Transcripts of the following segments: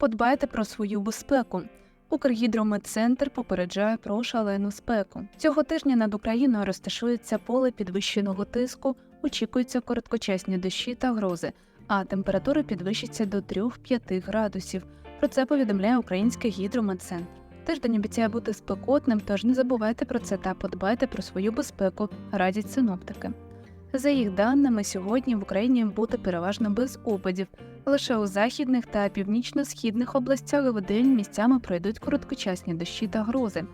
Подбайте про свою безпеку. Укргідрометцентр попереджає про шалену спеку. Цього тижня над Україною розташується поле підвищеного тиску, очікуються короткочасні дощі та грози, а температура підвищиться до 3-5 градусів. Про це повідомляє Український гідрометцентр. Тиждень обіцяє бути спекотним, тож не забувайте про це та подбайте про свою безпеку, радять синоптики. За їх даними, сьогодні в Україні буде переважно без опадів. Лише у західних та північно-східних областях в день місцями пройдуть короткочасні дощі та грози.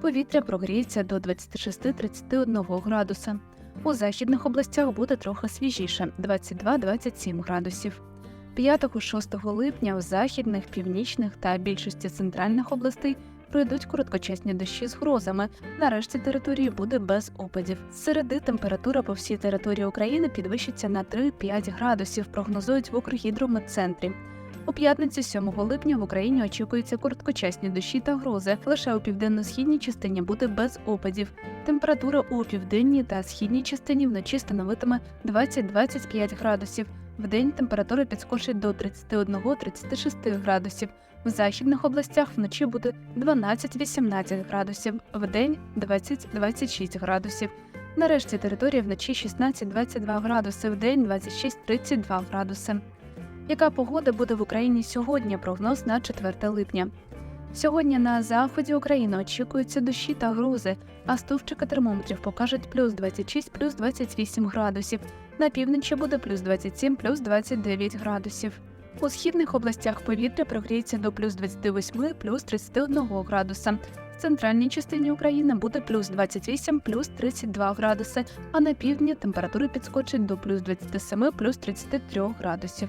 Повітря прогріється до 26-31 градуса. У західних областях буде трохи свіжіше 22-27 градусів. 5-6 липня у західних, північних та більшості центральних областей пройдуть короткочасні дощі з грозами. Нарешті території буде без опадів. Середи температура по всій території України підвищиться на 3-5 градусів, прогнозують в Укргідрометцентрі. У п'ятницю 7 липня в Україні очікуються короткочасні дощі та грози. Лише у південно-східній частині буде без опадів. Температура у південній та східній частині вночі становитиме 20-25 градусів. Вдень температура підскочить до 31-36 градусів. В західних областях вночі буде 12-18 градусів, вдень 20-26 градусів. Нарешті територія вночі 16-22 градуси, вдень 26-32 градуси. Яка погода буде в Україні сьогодні? Прогноз на 4 липня. Сьогодні на заході України очікуються дощі та грози, а стовпчики термометрів покажуть плюс 26, плюс 28 градусів. На півночі буде плюс 27, плюс 29 градусів. У східних областях повітря прогріється до плюс 28, плюс 31 градуса. В центральній частині України буде плюс 28, плюс 32 градуси, а на півдні температура підскочить до плюс 27, плюс 33 градусів.